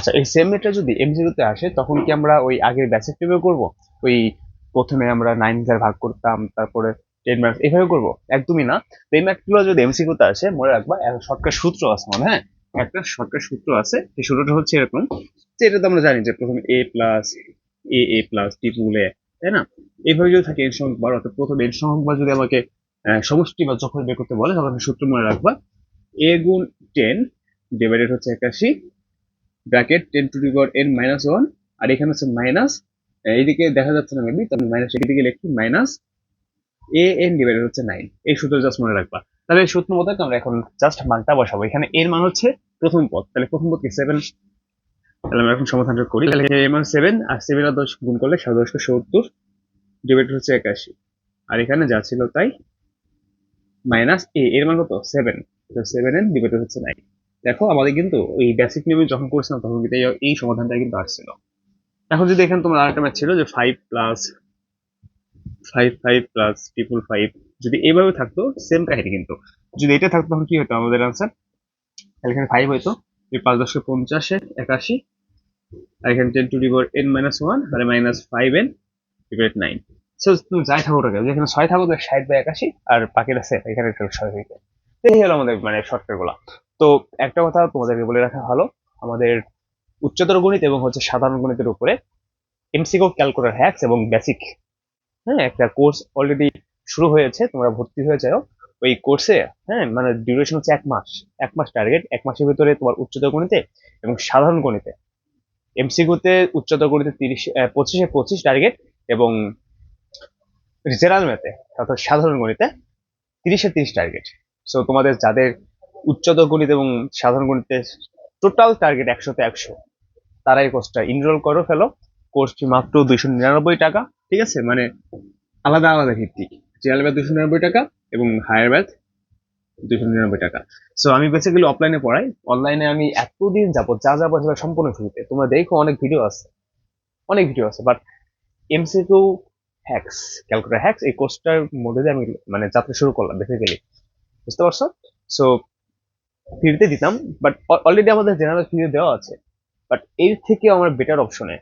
আচ্ছা এই সেম মেটটা যদি এমসিকিউতে আসে, তখন কি আমরা ওই আগের বেসিক টেবিল করব? ওই প্রথমে আমরা নাইন দিয়ে ভাগ করতাম, তারপরে টেন মার্কস এভাবে করব? একদমই না। এই ম্যাথগুলো যদি এমসিকিউতে আসে, মনে রাখবা শর্টকাট সূত্র আছে মানে হ্যাঁ? একটা শর্টকাট সূত্র আছে, সেই সূত্রটা হচ্ছে এরকম। যে এটা তো আমরা জানি যে প্রথমে A plus A A plus triple A তাই না? এইভাবে যদি থাকে এন সংখ্যক বার, অর্থাৎ প্রথম এন সংখ্যক বার যদি আমাকে সমষ্টি বা যখন বের করতে বলে, তখন সূত্র মনে রাখবা। এ গুণ টেন ডিভাইডেড হচ্ছে একাশি bracket ten to the power n minus one আর এখানে হচ্ছে মাইনাস এইদিকে দেখা যাচ্ছে না মেবি তবে মাইনাস এদিকে লিখি মাইনাস এ এন ডিভাইডেড হচ্ছে নাইন এই সূত্র জাস্ট মনে রাখবা। তাহলে সূত্র মতো আমরা এখন জাস্ট মানটা বসাবো। এখানে এর মান হচ্ছে প্রথম পদ। তাহলে প্রথম পদ কি? সেভেন তাহলে আমরা এখন সমাধানটা করি। তাহলে এর মান সেভেন আর সেভেন আর দশ গুণ করলে সাত সত্তর ডিভাইডেড হচ্ছে একাশি। আর এখানে যা ছিল তাই মাইনাস এ এর মান কত? সেভেন সেভেন এন ডিভাইডেড হচ্ছে নাইন দেখো, আমাদের কিন্তু ওই বেসিক নিয়মে যখন করছিলাম, তখন কিন্তু এই- সমাধানটা কিন্তু আসছিল। এখন যদি এখানে তোমার আরেকটা ম্যাথ ছিল যে five plus five five plus triple five যদি এইভাবে থাকতো সেম কাহিনী কিন্তু। যদি এটা থাকতো তখন কি হতো আমাদের আনসার তাহলে এখানে ফাইভ হইতো, এই পাঁচ দশকে পঞ্চাশে একাশি, আর এখানে ten to the power n minus one R minus five n divide nine so তুমি যাই থাকো ওটা যেখানে ছয় থাকো তো ষাট বা একাশি, আর বাকিটা সেম এখানে ছয় হইতে। তো এই হলো আমাদের মানে শর্টকাটগুলা। তো একটা কথা তোমাদেরকে বলে রাখা ভালো, আমাদের উচ্চতর গণিত এবং হচ্ছে সাধারণ গণিতের উপরে এমসিকো ক্যালকুলেটর হ্যাক্স এবং বেসিক হ্যাঁ একটা কোর্স অলরেডি শুরু হয়েছে, তোমরা ভর্তি হয়ে যাও। ওই কোর্সে হ্যাঁ মানে ডিউরেশন হচ্ছে এক মাস এক মাস টার্গেট এক মাসের ভিতরে তোমার উচ্চতর গণিতে এবং সাধারণ গণিতে। এমসিকিউতে উচ্চতর গণিতে তিরিশ পঁচিশে পঁচিশ টার্গেট এবং জেনারেল ম্যাথে অর্থাৎ সাধারণ গণিতে তিরিশে তিরিশ টার্গেট সো তোমাদের যাদের উচ্চতর গণিত এবং সাধারণ গণিতে টোটাল টার্গেট একশোতে একশো। তারা এই কোর্সটা ইনরোল করো ফেলো কোর্স ফি মাত্র দুইশো নিরানব্বই টাকা, ঠিক আছে? মানে আলাদা আলাদা ভিত্তিক। জেনারেল ব্যাথ দুশো নিরানব্বই টাকা এবং হায়ার ব্যাথ দুশো নিরানব্বই টাকা। সো আমি বেসিক্যালি অফলাইনে পড়াই। অনলাইনে আমি এতদিন যাব যা যা পড়াই সম্পূর্ণ ফ্রিতে তোমরা দেখো অনেক ভিডিও আছে। অনেক ভিডিও আছে but MCQ hacks calculator hacks এই কোর্সটার মধ্যে দিয়ে আমি মানে যাত্রা শুরু করলাম বেসিক্যালি বুঝতে পারছ? সো ফ্রিতে দিতাম বাট অলরেডি আমাদের জেনারেল ফ্রিতে দেওয়া আছে। বাট এর থেকে আমার বেটার অপশনে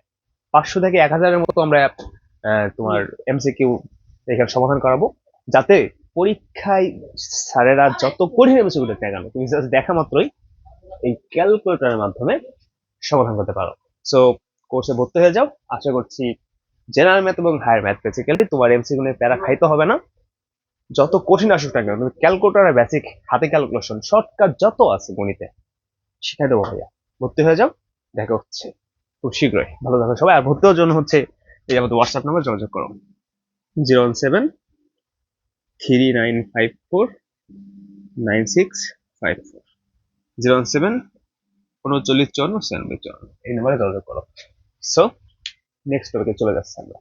পাঁচশো থেকে এক হাজারের মতো আমরা তোমার এমসিকিউ এখানে সমাধান করাবো, যাতে পরীক্ষায় স্যারেরা যত কঠিন এমসিকিউ দেখতে কেন তুমি জাস্ট দেখা মাত্রই এই ক্যালকুলেটরের মাধ্যমে সমাধান করতে পারো। সো কোর্সে ভর্তি হয়ে যাও। আশা করছি জেনারেল ম্যাথ এবং হায়ার ম্যাথ বেসিক্যালি তোমার এমসিকিউ নিয়ে প্যারা খাইতে হবে না। যত কঠিন আসুক না কেন ক্যালকুলেটরের বেসিক হাতে ক্যালকুলেশন শর্টকাট যত আছে গণিতে শিখাই দেবো ভাইয়া। ভর্তি হয়ে যাও, দেখা হচ্ছে খুব শীঘ্রই। ভালো থাকো সবাই, আর ভর্তি হওয়ার জন্য হচ্ছে এই আমাদের হোয়াটসঅ্যাপ নাম্বার যোগাযোগ করো। Zero one seven three nine five four nine six five four zero one seven উনচল্লিশ চুয়ান্ন ছিয়ানব্বই চুয়ান্ন এই নাম্বারে যোগাযোগ করো। সো নেক্সট টপিকে চলে যাচ্ছে আমরা।